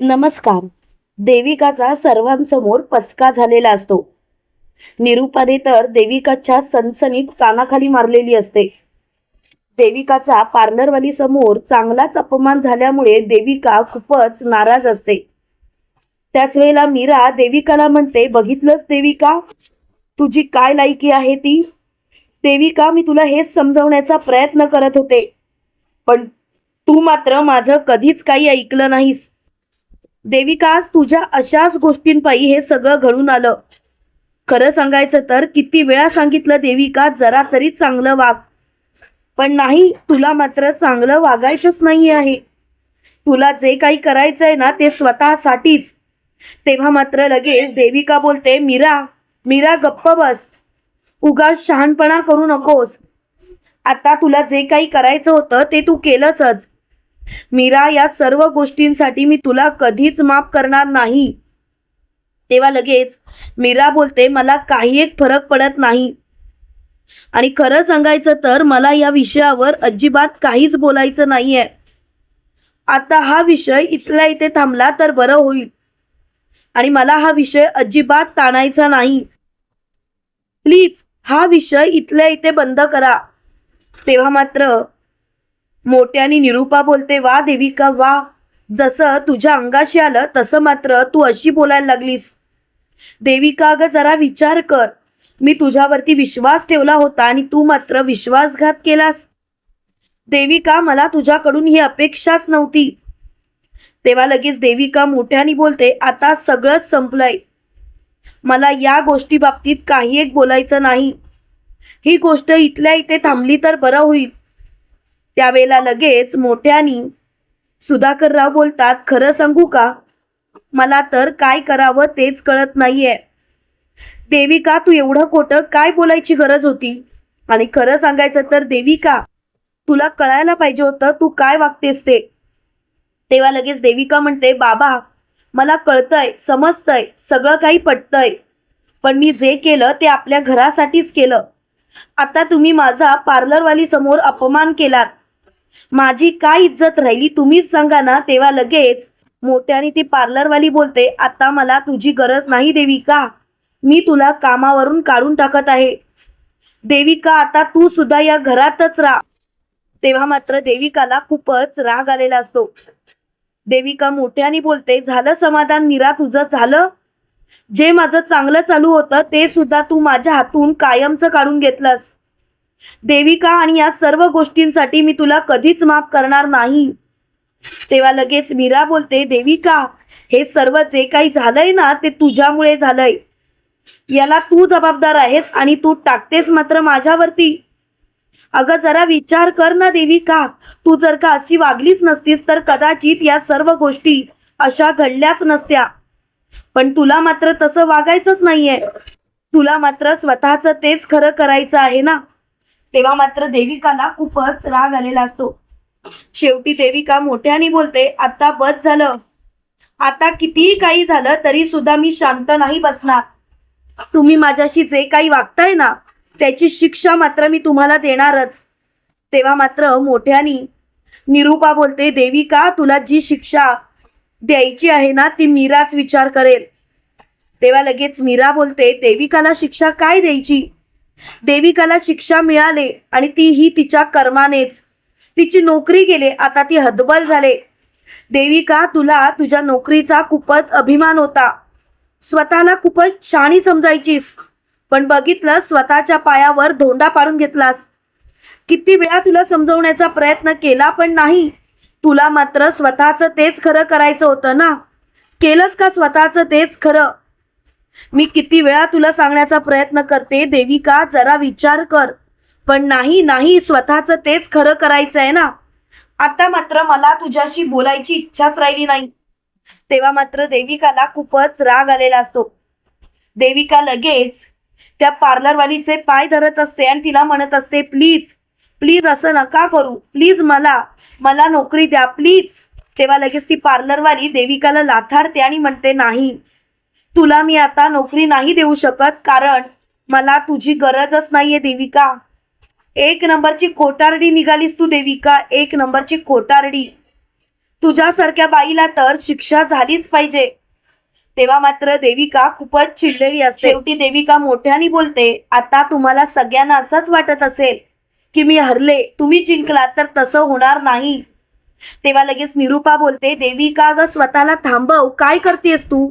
नमस्कार. देविकाचा सर्वांसमोर पचका झालेला असतो. निरूपाने तर देविकाच्या सनसनीत कानाखाली मारलेली असते. देविकाचा पार्लरवाली समोर चांगलाच अपमान झाल्यामुळे देविका खूपच नाराज असते. त्याच वेळेला मीरा देविकाला म्हणते बघितलंच देविका? तुझी काय लायकी आहे ती? देविका मी तुला हेच समजवण्याचा प्रयत्न करत होते. पण तू मात्र माझं कधीच काही ऐकलं नाहीस. देविका आज तुझ्या अशाच गोष्टींपायी हे सगळं घडून आलं. खरं सांगायचं तर किती वेळा सांगितलं देविका जरा तरी चांगलं वाग. पण नाही तुला मात्र चांगलं वागायचंच नाही आहे. तुला जे काही करायचंय ना ते स्वतःसाठीच. तेव्हा मात्र लगेच देविका बोलते मीरा मीरा गप्प बस. उगाच शहाणपणा करू नकोस. आता तुला जे काही करायचं होतं ते तू केलंसच. मीरा या सर्व गोष्टींसाठी मी तुला कधीच माफ करणार नाही. तेव्हा लगेच मीरा बोलते मला काही एक फरक पडत नाही. आणि खरं सांगायचं तर मला या विषयावर अजिबात काहीच बोलायचं नाहीये. आता हा विषय इथल्या इथे थांबला तर बरं होईल. आणि मला हा विषय अजिबात ताणायचा नाही. प्लीज हा विषय इथल्या इथे बंद करा. तेव्हा मात्र मोठ्याने निरूपा बोलते वा देविका वा. जसं तुझ्या अंगाशी आलं तसं मात्र तू अशी बोलायला लागलीस. देविका अगं जरा विचार कर. मी तुझ्यावरती विश्वास ठेवला होता आणि तू मात्र विश्वासघात केलास. देविका मला तुझ्याकडून ही अपेक्षाच नव्हती. तेव्हा लगेच देविका मोठ्याने बोलते आता सगळंच संपलंय. मला या गोष्टी बाबतीत काही एक बोलायचं नाही. ही गोष्ट इथल्या इथे थांबली तर बरं होईल. त्यावेळेला लगेच मोठ्यानी सुधाकरराव बोलतात खरं सांगू का? मला तर काय करावं तेच कळत नाहीये. देविका तू एवढं खोटं काय बोलायची गरज होती? आणि खरं सांगायचं तर देविका तुला कळायला पाहिजे होतं तू काय वागतेस ते. तेव्हा लगेच देविका म्हणते बाबा मला कळतंय समजतंय सगळं काही पटतंय. पण मी जे केलं ते आपल्या घरासाठीच केलं. आता तुम्ही माझा पार्लरवाली समोर अपमान केलात. माझी काय इज्जत राहिली तुम्हीच सांगा ना तेव्हा लगेच. मोठ्याने ती पार्लरवाली बोलते आता मला तुझी गरज नाही देविका. मी तुला कामावरून काढून टाकत आहे. देविका आता तू सुद्धा या घरातच राहा. तेव्हा मात्र देविकाला खूपच राग आलेला असतो. देविका मोठ्याने बोलते झालं समाधान निरा तुझं झालं? जे माझं चांगलं चालू होतं ते सुद्धा तू माझ्या हातून कायमचं काढून घेतलंस. देविका आणि या सर्व गोष्टींसाठी मी तुला कधीच माफ करणार नाही. तेव्हा लगेच मीरा बोलते देविका हे सर्व जे काही झालंय ना ते तुझ्यामुळे झालंय. याला तू जबाबदार आहेस आणि तू टाकतेस मात्र माझ्यावरती. अगं जरा विचार कर ना देविका. तू जर का अशी वागलीच नसतीस तर कदाचित या सर्व गोष्टी अशा घडल्याच नसत्या. पण तुला मात्र तसं वागायचंच नाहीये. तुला मात्र स्वतःच तेच खरं करायचं आहे ना. तेव्हा मात्र देविकाला खूपच राग आलेला असतो. शेवटी देविका मोठ्याने बोलते आता बस झालं. आता कितीही काही झालं तरी सुद्धा मी शांत नाही बसणार. तुम्ही माझ्याशी जे काही वागताय ना त्याची शिक्षा मात्र मी तुम्हाला देणारच. तेव्हा मात्र मोठ्यानी निरूपा बोलते देविका तुला जी शिक्षा द्यायची आहे ना ती मीराच विचार करेल. तेव्हा लगेच मीरा बोलते देविकाला शिक्षा काय द्यायची? देविकाला शिक्षा मिळाले आणि तीही तिच्या कर्मानेच. तिची नोकरी गेले आता ती हतबल झाले. देविका तुला तुझ्या नोकरीचा खूपच अभिमान होता. स्वतःला खूपच शाणी समजायचीस पण बघितलं स्वतःच्या पायावर धोंडा पाडून घेतलास. किती वेळा तुला समजवण्याचा प्रयत्न केला पण नाही. तुला मात्र स्वतःच तेच खरं करायचं होतं ना? केलंस का स्वतःच तेच खरं? मी किती वेळा तुला सांगण्याचा प्रयत्न करते देविका जरा विचार कर. पण नाही नाही स्वतःच तेच खरं करायचं आहे ना. आता मात्र मला तुझ्याशी बोलायची इच्छाच राहिली नाही. तेव्हा मात्र देविकाला खूपच राग आलेला असतो. देविका लगेच त्या पार्लरवालीचे पाय धरत असते आणि तिला म्हणत असते प्लीज प्लीज असं नका करू. प्लीज मला मला नोकरी द्या प्लीज. तेव्हा लगेच ती पार्लरवाली देविकाला लाथारते आणि म्हणते नाही तुला मी आता नोकरी नाही देऊ शकत कारण मला तुझी गरजच नाहीये देविका. एक नंबरची कोटारडी निघालीस तू देविका एक नंबरची कोटारडी तुझ्यासारख्या बाईला तर शिक्षा झालीच पाहिजे. तेव्हा मात्र देविका खूपच चिडलेली असते. शेवटी देविका मोठ्याने बोलते आता तुम्हाला सगळ्यांना असंच वाटत असेल की मी हरले तुम्ही जिंकला तर तसं होणार नाही. तेव्हा लगेच निरुपा बोलते देविका ग स्वतःला थांबव काय करतेस तू?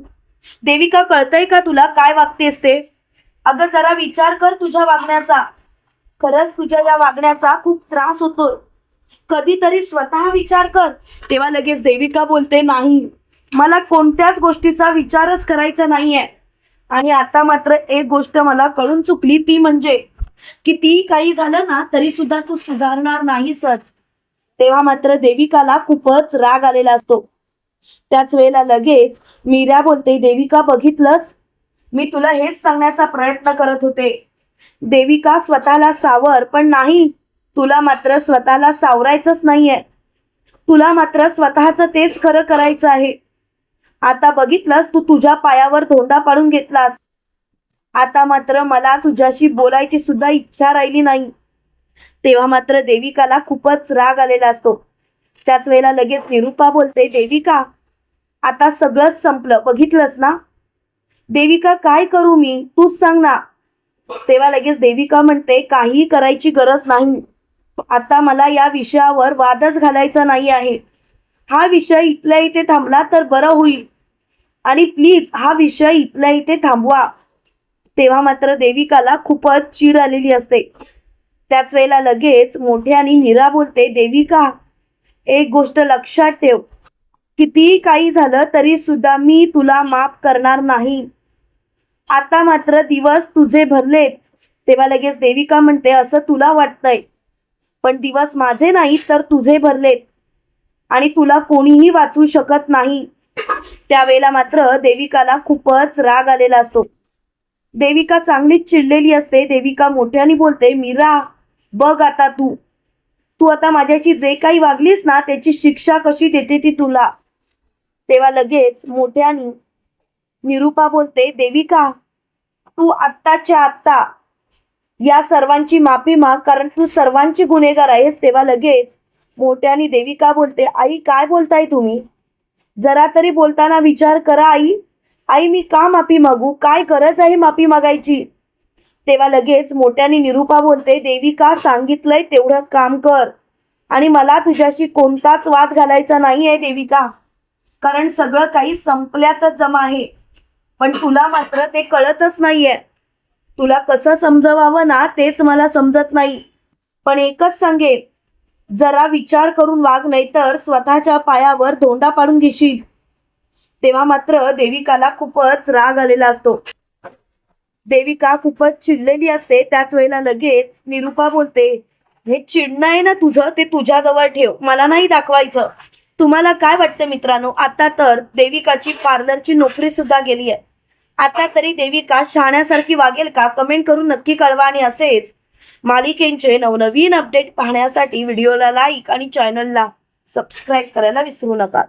देविका कळतंय का तुला? काय वागतेस ते? अगं जरा विचार कर तुझ्या वागण्याचा. खरंच तुझ्या या वागण्याचा खूप त्रास होतो. कधीतरी स्वतः विचार कर. तेव्हा लगेच देविका बोलते नाही. मला कोणत्याच गोष्टीचा विचारच करायचा नाहीये. आणि आता मात्र एक गोष्ट मला कळून चुकली ती म्हणजे किती काही झालं ना तरी सुद्धा तू सुधारणार नाहीसच. तेव्हा मात्र देविकाला खूपच राग आलेला असतो. त्याच वेळेला लगेच मीरा बोलते देविका बघितलंस? मी तुला हेच सांगण्याचा प्रयत्न करत होते. देविका स्वतःला सावर पण नाही. तुला मात्र स्वतःला सावरायचंच नाहीये. तुला मात्र स्वतःच तेच खरं करायचं आहे. आता बघितलंस तू तुझ्या पायावर धोंडा पाडून घेतलास. आता मात्र मला तुझ्याशी बोलायची सुद्धा इच्छा राहिली नाही. तेव्हा मात्र देविकाला खूपच राग आलेला असतो. त्याच वेळेला लगेच निरुपा बोलते देविका आता सगळंच संपलं. बघितलंस ना? देविका काय करू मी? तूच सांग ना. तेव्हा लगेच देविका म्हणते काही करायची गरज नाही. आता मला या विषयावर वादच घालायचा नाही आहे. हा विषय इथल्या इथे थांबला तर बरं होईल. आणि प्लीज हा विषय इथल्या इथे थांबवा. तेव्हा मात्र देविकाला खूपच चीड आलेली असते. त्याच वेळेला लगेच मोठ्याने निरा बोलते देविका एक गोष्ट लक्षात ठेव. कितीही काही झालं तरी सुद्धा मी तुला माफ करणार नाही. आता मात्र दिवस तुझे भरलेत. तेव्हा लगेच देविका म्हणते असं तुला वाटतंय. पण दिवस माझे नाही तर तुझे भरलेत. आणि तुला कोणीही वाचू शकत नाही. त्यावेळेला मात्र देविकाला खूपच राग आलेला असतो. देविका चांगलीच चिडलेली असते. देविका मोठ्याने बोलते मीरा बघ आता तू. तू आता माझ्याशी जे काही वागलीस ना त्याची शिक्षा कशी देते ती तुला? तेव्हा लगेच मोठ्याने निरुपा बोलते देविका तू आत्ताच्या आत्ता या सर्वांची माफी माग कारण तू सर्वांची गुन्हेगार आहेस. तेव्हा लगेच मोठ्याने देविका बोलते आई काय बोलताय तुम्ही? जरा तरी बोलताना विचार करा आई. आई मी का माफी मागू? काय गरज आहे माफी मागायची? तेव्हा लगेच मोठ्याने निरुपा बोलते देविका सांगितलंय तेवढं काम कर. आणि मला तुझ्याशी कोणताच वाद घालायचा नाही आहे देविका. कारण सगळं काही संपल्यातच जमा आहे. पण तुला मात्र ते कळतच नाहीये. तुला कसं समजवावं ना तेच मला समजत नाही. पण एकच सांगेन जरा विचार करून वाग नाही तर स्वतःच्या पायावर धोंडा पाडून घेशील. तेव्हा मात्र देविकाला खूपच राग आलेला असतो. देविका खूपच चिडलेली असते. त्याच वेळेला लगेच निरुपा बोलते हे चिडणं आहे ना तुझं ते तुझ्याजवळ ठेव. मला नाही दाखवायचं. तुम्हाला काय वाटतं मित्रांनो? आता तर देविकाची पार्लरची नोकरी सुद्धा गेली आहे. आता तरी देविका शहाण्यासारखी वागेल का? कमेंट करून नक्की कळवा आणि असेच मालिकेंचे नवनवीन अपडेट पाहण्यासाठी व्हिडिओला लाईक आणि चॅनलला सबस्क्राईब करायला विसरू नका.